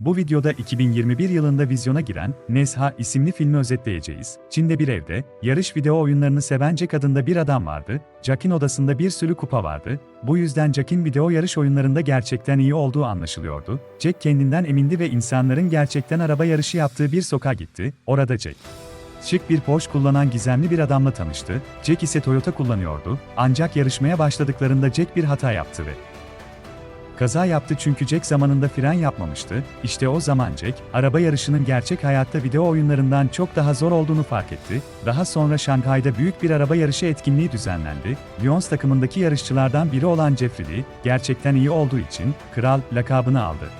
Bu videoda 2021 yılında vizyona giren Nezha isimli filmi özetleyeceğiz. Çin'de bir evde, yarış video oyunlarını seven Jack adında bir adam vardı. Jack'in odasında bir sürü kupa vardı. Bu yüzden Jack'in video yarış oyunlarında gerçekten iyi olduğu anlaşılıyordu. Jack kendinden emindi ve insanların gerçekten araba yarışı yaptığı bir sokağa gitti. Orada Jack Şık bir Porsche kullanan gizemli bir adamla tanıştı. Jack ise Toyota kullanıyordu. Ancak yarışmaya başladıklarında Jack bir hata yaptı ve Kaza yaptı çünkü Jack zamanında fren yapmamıştı. İşte o zaman Jack, araba yarışının gerçek hayatta video oyunlarından çok daha zor olduğunu fark etti. Daha sonra Şanghay'da büyük bir araba yarışı etkinliği düzenlendi. Lyons takımındaki yarışçılardan biri olan Jeffrey Lee, gerçekten iyi olduğu için Kral lakabını aldı.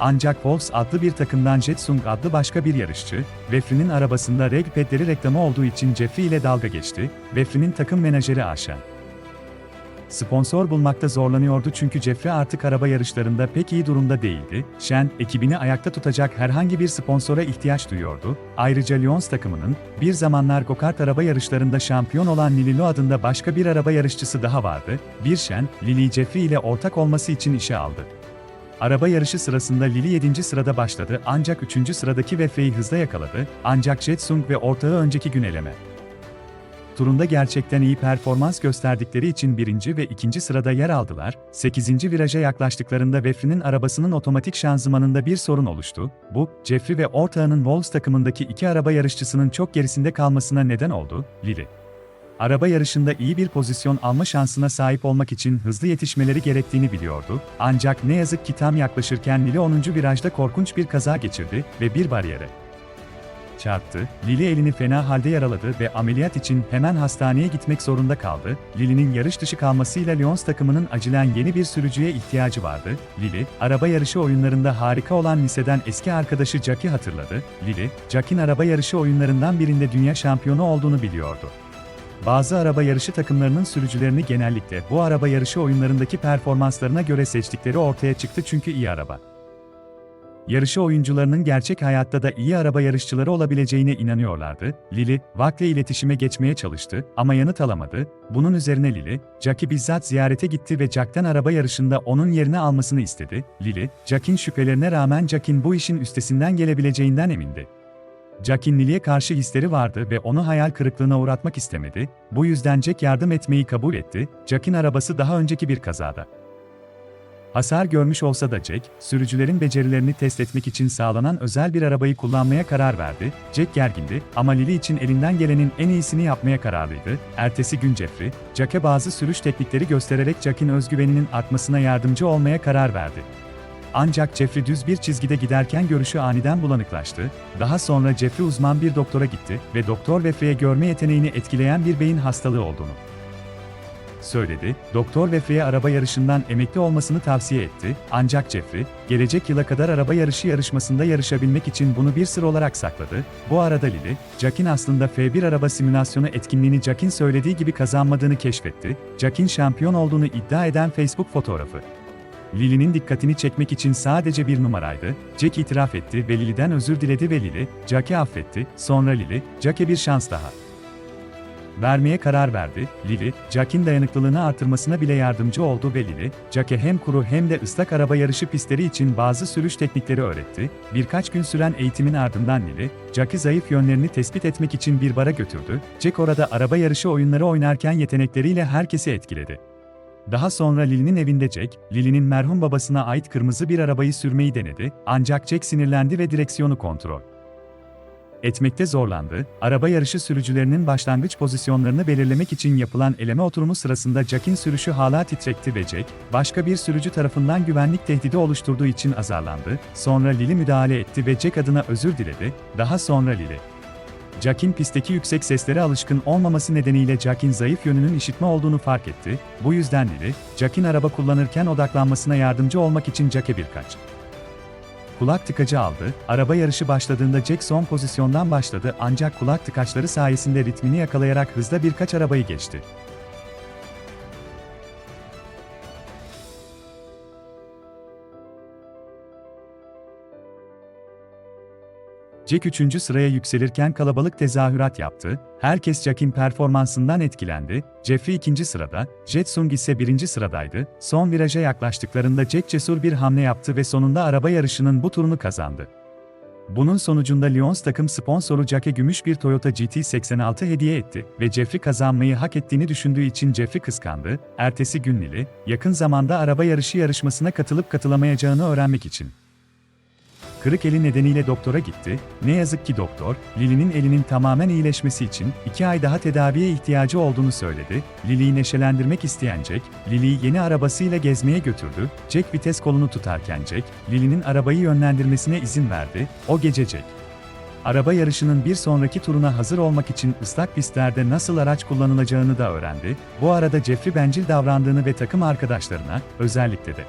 Ancak Wolves adlı bir takımdan Jetsung adlı başka bir yarışçı, Wefri'nin arabasında reg pedleri reklamı olduğu için Jeffrey ile dalga geçti. Wefri'nin takım menajeri Aşen. Sponsor bulmakta zorlanıyordu çünkü Jeffrey artık araba yarışlarında pek iyi durumda değildi. Shen, ekibini ayakta tutacak herhangi bir sponsora ihtiyaç duyuyordu. Ayrıca Lyons takımının, bir zamanlar go-kart araba yarışlarında şampiyon olan Lili adında başka bir araba yarışçısı daha vardı. Bir Shen, Lili Jeffrey ile ortak olması için işe aldı. Araba yarışı sırasında Lili 7. sırada başladı ancak 3. sıradaki Wefre'yi hızla yakaladı, ancak Jetsung ve ortağı önceki gün eleme turunda gerçekten iyi performans gösterdikleri için birinci ve ikinci sırada yer aldılar. 8. viraja yaklaştıklarında Wefri'nin arabasının otomatik şanzımanında bir sorun oluştu. Bu, Jeffrey ve ortağının Wolves takımındaki iki araba yarışçısının çok gerisinde kalmasına neden oldu. Lili. Araba yarışında iyi bir pozisyon alma şansına sahip olmak için hızlı yetişmeleri gerektiğini biliyordu. Ancak ne yazık ki tam yaklaşırken Lili 10. virajda korkunç bir kaza geçirdi ve bir bariyere çarptı. Lili elini fena halde yaraladı ve ameliyat için hemen hastaneye gitmek zorunda kaldı. Lili'nin yarış dışı kalmasıyla Lyons takımının acilen yeni bir sürücüye ihtiyacı vardı. Lili, araba yarışı oyunlarında harika olan liseden eski arkadaşı Jack'i hatırladı. Lili, Jack'in araba yarışı oyunlarından birinde dünya şampiyonu olduğunu biliyordu. Bazı araba yarışı takımlarının sürücülerini genellikle bu araba yarışı oyunlarındaki performanslarına göre seçtikleri ortaya çıktı çünkü iyi araba yarışı oyuncularının gerçek hayatta da iyi araba yarışçıları olabileceğine inanıyorlardı. Lili, Vak'le iletişime geçmeye çalıştı ama yanıt alamadı. Bunun üzerine Lili, Jack'i bizzat ziyarete gitti ve Jack'tan araba yarışında onun yerini almasını istedi. Lili, Jack'in şüphelerine rağmen Jack'in bu işin üstesinden gelebileceğinden emindi. Jack'in Lili'ye karşı hisleri vardı ve onu hayal kırıklığına uğratmak istemedi. Bu yüzden Jack yardım etmeyi kabul etti. Jack'in arabası daha önceki bir kazada Hasar görmüş olsa da Jack, sürücülerin becerilerini test etmek için sağlanan özel bir arabayı kullanmaya karar verdi. Jack gergindi ama Lily için elinden gelenin en iyisini yapmaya kararlıydı. Ertesi gün Jeffrey, Jack'e bazı sürüş teknikleri göstererek Jack'in özgüveninin artmasına yardımcı olmaya karar verdi. Ancak Jeffrey düz bir çizgide giderken görüşü aniden bulanıklaştı. Daha sonra Jeffrey uzman bir doktora gitti ve doktor Jeffrey'e görme yeteneğini etkileyen bir beyin hastalığı olduğunu söyledi, doktor Jeffrey'e araba yarışından emekli olmasını tavsiye etti, ancak Jeffrey, gelecek yıla kadar araba yarışı yarışmasında yarışabilmek için bunu bir sır olarak sakladı. Bu arada Lily, Jack'in aslında F1 araba simülasyonu etkinliğini Jack'in söylediği gibi kazanmadığını keşfetti. Jack'in şampiyon olduğunu iddia eden Facebook fotoğrafı. Lily'nin dikkatini çekmek için sadece bir numaraydı. Jack itiraf etti ve Lily'den özür diledi ve Lily, Jack'i affetti. Sonra Lily, Jack'e bir şans daha vermeye karar verdi. Lili, Jack'in dayanıklılığını artırmasına bile yardımcı oldu ve Lili, Jack'e hem kuru hem de ıslak araba yarışı pistleri için bazı sürüş teknikleri öğretti. Birkaç gün süren eğitimin ardından Lili, Jack'i zayıf yönlerini tespit etmek için bir bara götürdü. Jack orada araba yarışı oyunları oynarken yetenekleriyle herkesi etkiledi. Daha sonra Lili'nin evinde Jack, Lili'nin merhum babasına ait kırmızı bir arabayı sürmeyi denedi, ancak Jack sinirlendi ve direksiyonu kontrol etmekte zorlandı. Araba yarışı sürücülerinin başlangıç pozisyonlarını belirlemek için yapılan eleme oturumu sırasında Jack'in sürüşü hala titrekti ve Jack, başka bir sürücü tarafından güvenlik tehdidi oluşturduğu için azarlandı. Sonra Lili müdahale etti ve Jack adına özür diledi. Daha sonra Lili, Jack'in pistteki yüksek seslere alışkın olmaması nedeniyle Jack'in zayıf yönünün işitme olduğunu fark etti. Bu yüzden Lili, Jack'in araba kullanırken odaklanmasına yardımcı olmak için Jack'e birkaç kulak tıkacı aldı. Araba yarışı başladığında Jack son pozisyondan başladı ancak kulak tıkaçları sayesinde ritmini yakalayarak hızla birkaç arabayı geçti. Jack 3. sıraya yükselirken kalabalık tezahürat yaptı, herkes Jack'in performansından etkilendi, Jeffrey 2. sırada, Jetsung ise 1. sıradaydı, son viraja yaklaştıklarında Jack cesur bir hamle yaptı ve sonunda araba yarışının bu turunu kazandı. Bunun sonucunda Lyons takım sponsoru Jack'e gümüş bir Toyota GT86 hediye etti ve Jeffrey kazanmayı hak ettiğini düşündüğü için Jeffrey kıskandı. Ertesi gün Lili, yakın zamanda araba yarışı yarışmasına katılıp katılamayacağını öğrenmek için Kırık eli nedeniyle doktora gitti. Ne yazık ki doktor, Lily'nin elinin tamamen iyileşmesi için iki ay daha tedaviye ihtiyacı olduğunu söyledi. Lily'yi neşelendirmek isteyen Jack, Lily'yi yeni arabasıyla gezmeye götürdü. Jack vites kolunu tutarken Jack, Lily'nin arabayı yönlendirmesine izin verdi. O gece Jack, Araba yarışının bir sonraki turuna hazır olmak için ıslak pistlerde nasıl araç kullanılacağını da öğrendi. Bu arada Jeffrey bencil davrandığını ve takım arkadaşlarına, özellikle de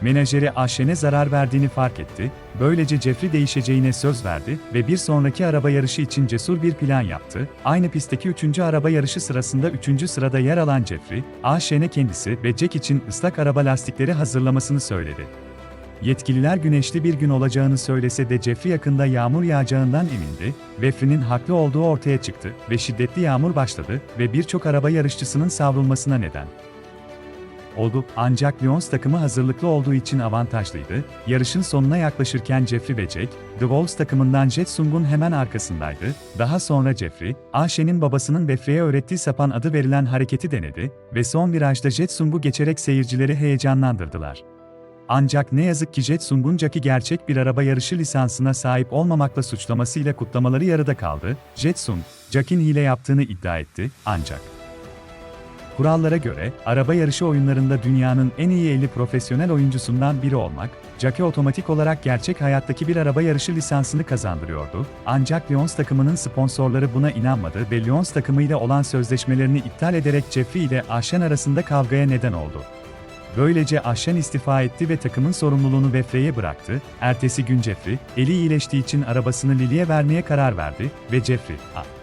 menajeri Ayşen'e zarar verdiğini fark etti, böylece Jeffrey değişeceğine söz verdi ve bir sonraki araba yarışı için cesur bir plan yaptı. Aynı pistteki 3. araba yarışı sırasında 3. sırada yer alan Jeffrey, Ayşen'e kendisi ve Jack için ıslak araba lastikleri hazırlamasını söyledi. Yetkililer güneşli bir gün olacağını söylese de Jeffrey yakında yağmur yağacağından emindi, Jeffrey'nin haklı olduğu ortaya çıktı ve şiddetli yağmur başladı ve birçok araba yarışçısının savrulmasına neden oldu ancak Lyons takımı hazırlıklı olduğu için avantajlıydı. Yarışın sonuna yaklaşırken Jeffrey ve Jack, The Wolves takımından Jetsung'un hemen arkasındaydı. Daha sonra Jeffrey, Ayşe'nin babasının Jeffrey'e öğrettiği sapan adı verilen hareketi denedi ve son virajda Jetsung'u geçerek seyircileri heyecanlandırdılar. Ancak ne yazık ki Jetsung'un Jack'i gerçek bir araba yarışı lisansına sahip olmamakla suçlamasıyla kutlamaları yarıda kaldı. Jetsung, Jack'in hile yaptığını iddia etti, ancak Kurallara göre, araba yarışı oyunlarında dünyanın en iyi 50 profesyonel oyuncusundan biri olmak, Jackie otomatik olarak gerçek hayattaki bir araba yarışı lisansını kazandırıyordu. Ancak Lyons takımının sponsorları buna inanmadı ve Lyons takımıyla olan sözleşmelerini iptal ederek Jeffrey ile Aşen arasında kavgaya neden oldu. Böylece Aşen istifa etti ve takımın sorumluluğunu Jeffrey'e bıraktı. Ertesi gün Jeffrey, eli iyileştiği için arabasını Lily'e vermeye karar verdi ve Jeffrey, A.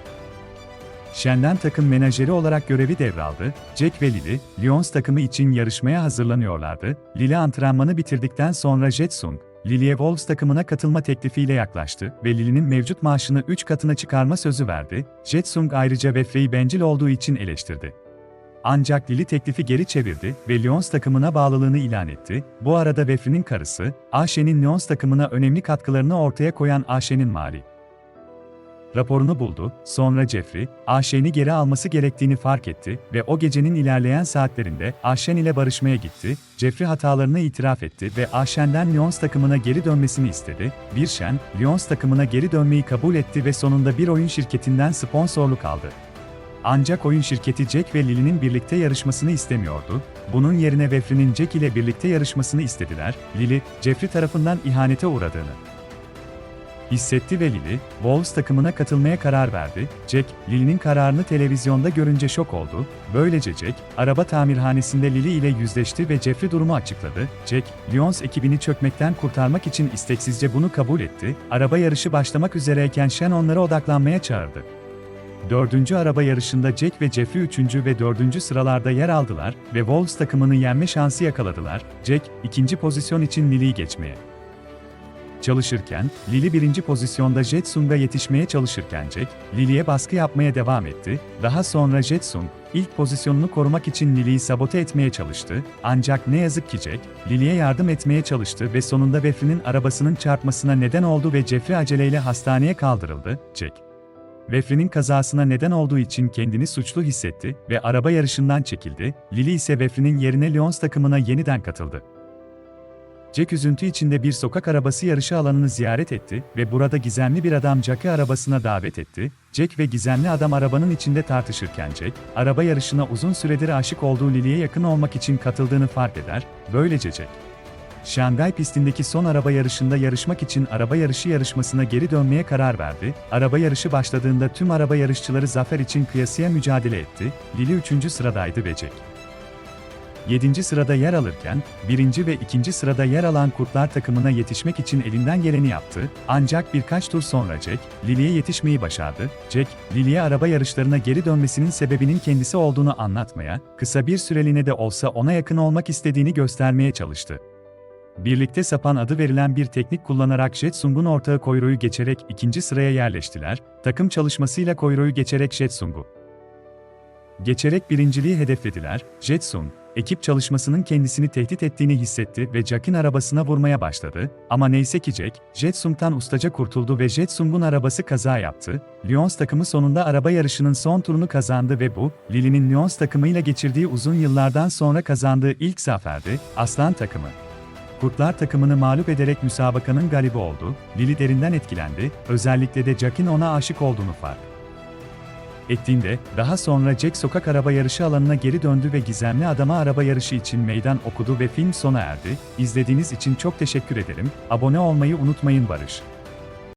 Shen'den takım menajeri olarak görevi devraldı. Jack ve Lily, Lyons takımı için yarışmaya hazırlanıyorlardı. Lily antrenmanı bitirdikten sonra Jetsung, Lily'e Wolves takımına katılma teklifiyle yaklaştı ve Lily'nin mevcut maaşını 3 katına çıkarma sözü verdi. Jetsung ayrıca Wefrey'i bencil olduğu için eleştirdi. Ancak Lily teklifi geri çevirdi ve Lyons takımına bağlılığını ilan etti. Bu arada Wefrey'nin karısı, Ayşe'nin Lyons takımına önemli katkılarını ortaya koyan Ayşe'nin mali raporunu buldu, sonra Jeffrey, Ayşen'i geri alması gerektiğini fark etti ve o gecenin ilerleyen saatlerinde Ayşen ile barışmaya gitti, Jeffrey hatalarını itiraf etti ve Ayşen'den Lyons takımına geri dönmesini istedi, bir Shen, Lyons takımına geri dönmeyi kabul etti ve sonunda bir oyun şirketinden sponsorluk aldı. Ancak oyun şirketi Jack ve Lily'nin birlikte yarışmasını istemiyordu. Bunun yerine Jeffrey'nin Jack ile birlikte yarışmasını istediler. Lily, Jeffrey tarafından ihanete uğradığını hissetti ve Lily, Wolves takımına katılmaya karar verdi. Jack, Lily'nin kararını televizyonda görünce şok oldu. Böylece Jack, araba tamirhanesinde Lily ile yüzleşti ve Jeffrey durumu açıkladı. Jack, Lyons ekibini çökmekten kurtarmak için isteksizce bunu kabul etti. Araba yarışı başlamak üzereyken Shen onlara odaklanmaya çağırdı. Dördüncü araba yarışında Jack ve Jeffrey üçüncü ve dördüncü sıralarda yer aldılar ve Wolves takımını yenme şansı yakaladılar. Jack, ikinci pozisyon için Lily'yi geçmeye çalışırken, Lili birinci pozisyonda Jetsung'a yetişmeye çalışırken Jack, Lili'ye baskı yapmaya devam etti. Daha sonra Jetsung, ilk pozisyonunu korumak için Lili'yi sabote etmeye çalıştı. Ancak ne yazık ki Jack, Lili'ye yardım etmeye çalıştı ve sonunda Jeffrey'nin arabasının çarpmasına neden oldu ve Jeffrey aceleyle hastaneye kaldırıldı. Jack, Jeffrey'nin kazasına neden olduğu için kendini suçlu hissetti ve araba yarışından çekildi. Lili ise Jeffrey'nin yerine Lyons takımına yeniden katıldı. Jack üzüntü içinde bir sokak arabası yarışı alanını ziyaret etti ve burada gizemli bir adam Jack'ı arabasına davet etti. Jack ve gizemli adam arabanın içinde tartışırken Jack, araba yarışına uzun süredir aşık olduğu Lily'e yakın olmak için katıldığını fark eder. Böylece Jack, Şangay pistindeki son araba yarışında yarışmak için araba yarışı yarışmasına geri dönmeye karar verdi. Araba yarışı başladığında tüm araba yarışçıları zafer için kıyasıya mücadele etti. Lily 3. sıradaydı ve Jack, 7. sırada yer alırken, 1. ve 2. sırada yer alan Kurtlar takımına yetişmek için elinden geleni yaptı, ancak birkaç tur sonra Jack, Lily'e yetişmeyi başardı. Jack, Lily'e araba yarışlarına geri dönmesinin sebebinin kendisi olduğunu anlatmaya, kısa bir süreliğine de olsa ona yakın olmak istediğini göstermeye çalıştı. Birlikte sapan adı verilen bir teknik kullanarak Jetsung'un ortağı Koiro'yu geçerek ikinci sıraya yerleştiler, takım çalışmasıyla Koiro'yu geçerek Jetsung'u geçerek birinciliği hedeflediler, Jetsung, ekip çalışmasının kendisini tehdit ettiğini hissetti ve Jack'in arabasına vurmaya başladı, ama neyse ki Jack, Jetsung'tan ustaca kurtuldu ve Jetsung'un arabası kaza yaptı, Lyons takımı sonunda araba yarışının son turunu kazandı ve bu, Lily'nin Lyons takımıyla geçirdiği uzun yıllardan sonra kazandığı ilk zaferdi, Aslan takımı. Kurtlar takımını mağlup ederek müsabakanın galibi oldu, Lily derinden etkilendi, özellikle de Jack'in ona aşık olduğunu fark ettiğinde, daha sonra Jack sokak araba yarışı alanına geri döndü ve gizemli adama araba yarışı için meydan okudu ve film sona erdi. İzlediğiniz için çok teşekkür ederim. Abone olmayı unutmayın Barış.